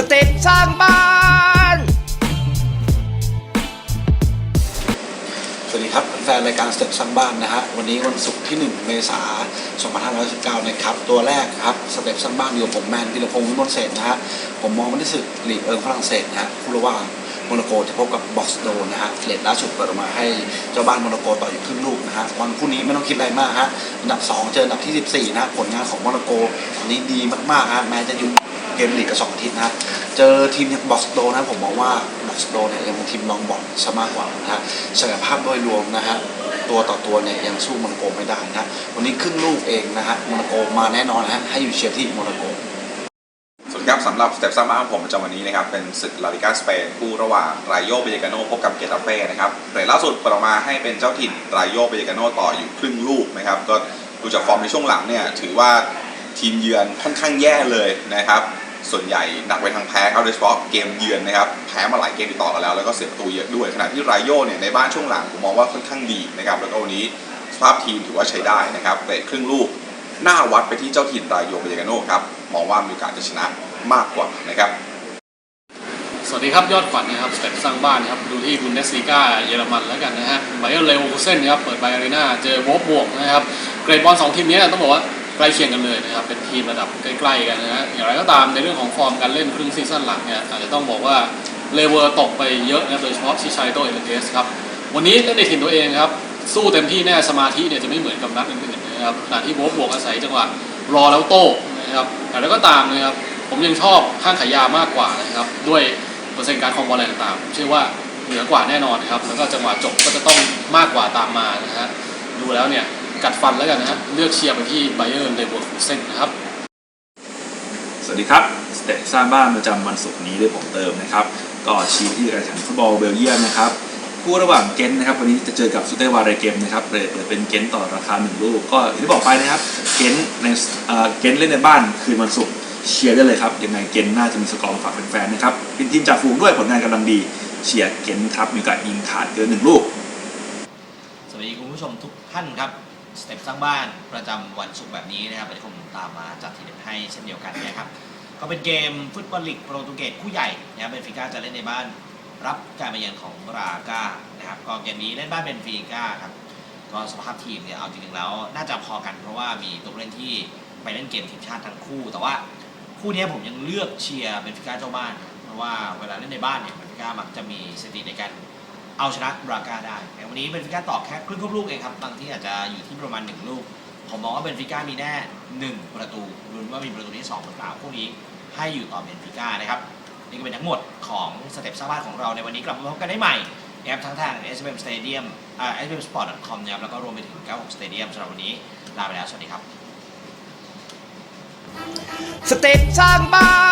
สเต็ปสร้างบ้าน สวัสดีครับแฟนรายการสเต็ปสร้างบ้านนะฮะ วันนี้วันศุกร์ที่ 1 เมษายน 2519 นะครับ ตัวแรกครับ สเต็ปสร้างบ้านอยู่กับผมแมนพิรพงศ์วิมลเศษนะฮะ ผมมองมันที่สึกลีกเอิงฝรั่งเศสนะฮะคู่ระหว่างโมนาโกจะพบกับบ็อกซ์โดนะฮะเลดล่าสุดเปิดออกมาให้เจ้าบ้านโมนาโกต่ออยู่ครึ่งลูกนะฮะวันคู่นี้ไม่ต้องคิดอะไรมากฮะ อันดับ 2 เจออันดับที่ 14 นะฮะผลงานของโมนาโกตอนนี้ดีมากๆฮะแม้จะอยู่ เกมลีกกับสองอาทิตย์นะฮะเจอทีมอย่างบ็อกซ์โดนะผมมองว่าบ็อกซ์โดเนี่ยยังเป็นทีมรองบอลซะมากกว่านะฮะศักยภาพโดยรวมนะฮะตัวต่อตัวเนี่ยยังสู้โมนาโกไม่ได้นะวันนี้ครึ่งลูกเองนะฮะโมนาโกมาแน่นอนนะฮะให้อยู่เชียร์ที่โมนาโกสวัสดีครับสำหรับสเต็ปซัมมาของผมประจำวันนี้นะครับเป็นศึกลาลิกาสเปนคู่ระหว่างไรโยเบยกาโนพบกับเกตาเฟ่นะครับเรทล่าสุดเปิดออกมาให้เป็นเจ้าถิ่นไรโยเบยกาโนต่ออยู่ครึ่งลูกนะครับก็ดูจากฟอร์มในช่วงหลังเนี่ยถือว่าทีมเยือนค่อนข้างแย่เลยนะครับ ส่วนใหญ่หนักไปทางแพ้ครับโดยเฉพาะเกมเยือนนะครับแพ้มาหลายเกมติดต่อกันแล้วแล้วก็เสียประตูเยอะด้วยขณะที่ไรโยเนี่ยในบ้านช่วงหลังผมมองว่าค่อนข้างดีนะครับแล้วก็วันนี้สภาพทีมถือว่าใช้ได้นะครับเรทครึ่งลูกหน้าวัดไปที่เจ้าถิ่นรายโยเบยกาโนครับมองว่ามีโอกาสจะชนะมากกว่านะครับสวัสดีครับยอดขวัญนะครับสเต็ปสร้างบ้านนะครับดูที่บุนเดสลีกาเยอรมันแล้วกันนะฮะไบเออร์เลเวอร์คูเซนนะครับเปิดไบอารีนาเจอโวบวกนะครับเกรดบอลสองทีมนี้ต้องบอกว่า ใกล้เคียงกันเลยนะครับ เป็นทีมระดับใกล้ๆกันนะฮะอย่างไรก็ตามในเรื่องของฟอร์มการเล่นครึ่งซีซั่นหลังเนี่ยอาจจะต้องบอกว่าเลเวอร์ตกไปเยอะนะครับโดยเฉพาะชิชัยโตเอเลเทสครับวันนี้เล่นในถิ่นตัวเองครับสู้เต็มที่แน่สมาธิเนี่ยจะไม่เหมือนกับนัดอื่นๆนะครับขณะที่โวฟบวกอาศัยจังหวะรอแล้วโต้นะครับแต่แล้วก็ตามนะครับผมยังชอบข้างขายามากกว่านะครับด้วยเปอร์เซ็นต์การคองบอลอะไรต่างๆเชื่อว่าเหนือกว่าแน่นอนนะครับแล้วก็จังหวะจบก็จะต้องมากกว่าตามมานะฮะดูแล้วเนี่ย กัดฟันแล้วกันนะฮะเลือกเชียร์ไปที่ไบเออร์เลเวอร์คูเซนนะครับ สวัสดีครับสเตทสร้างบ้านประจำวันศุกร์นี้ด้วยผมเติมนะครับ ก็ชี้ที่การแข่งขันฟุตบอลเบลเยียมนะครับคู่ระหว่างเกนต์นะครับวันนี้จะเจอกับซูเตอร์วาเรเกมนะครับเปิดเปิดเป็นเกนต์ต่อราคาหนึ่งลูกก็อย่างที่บอกไปนะครับเกนต์ในเอ่อเกนต์เล่นในบ้านคืนวันศุกร์เชียร์ได้เลยครับยังไงเกนต์น่าจะมีสกอร์มาฝากแฟนๆนะครับเป็นทีมจ่าฝูงด้วยผลงานกำลังดีเชียร์เกนต์ครับมีโอกาสยิงขาดเกินหนึ่งลูก สวัสดีคุณผู้ชมทุกท่านครับ สเต็ปสร้างบ้านประจำวันศุกร์แบบนี้นะครับวันนี้ผมตามมาจัดทีเด็ดให้เช่นเดียวกันนะครับก็เป็นเกมฟุตบอลลีกโปรตุเกสคู่ใหญ่นะครับเบนฟิก้าจะเล่นในบ้านรับการมาเยือนของราก้านะครับก็เกมนี้เล่นบ้านเบนฟิก้าครับก็สภาพทีมเนี่ยเอาจริงๆแล้วน่าจะพอกันเพราะว่ามีตัวผู้เล่นที่ไปเล่นเกมทีมชาติทั้งคู่ แต่ว่าคู่นี้ผมยังเลือกเชียร์เบนฟิก้าเจ้าบ้าน เพราะว่าเวลาเล่นในบ้านเนี่ยเบนฟิก้ามักจะมีสถิติในการ เอาชนะบราก้าได้แต่วันนี้เบนฟิก้าตอบแค่ครึ่งครบลูกเองครับบางที่อาจจะอยู่ที่ประมาณ 1 ลูก ผมมองว่าเบนฟิก้ามีแน่ 1 ประตูรุนว่ามีประตูที่2หรือเปล่าคู่นี้ให้อยู่ต่อเบนฟิก้านะครับนี่ก็เป็นทั้งหมดของสเต็ปสร้างบ้านของเราในวันนี้กลับมาพบกันได้ใหม่นะครับทั้งทาง SBM Stadium อ่า SBM Sport.com นะครับแล้วก็รวมไปถึง 96 Stadium สำหรับวันนี้ลาไปแล้วสวัสดีครับสเต็ปสร้างบ้าน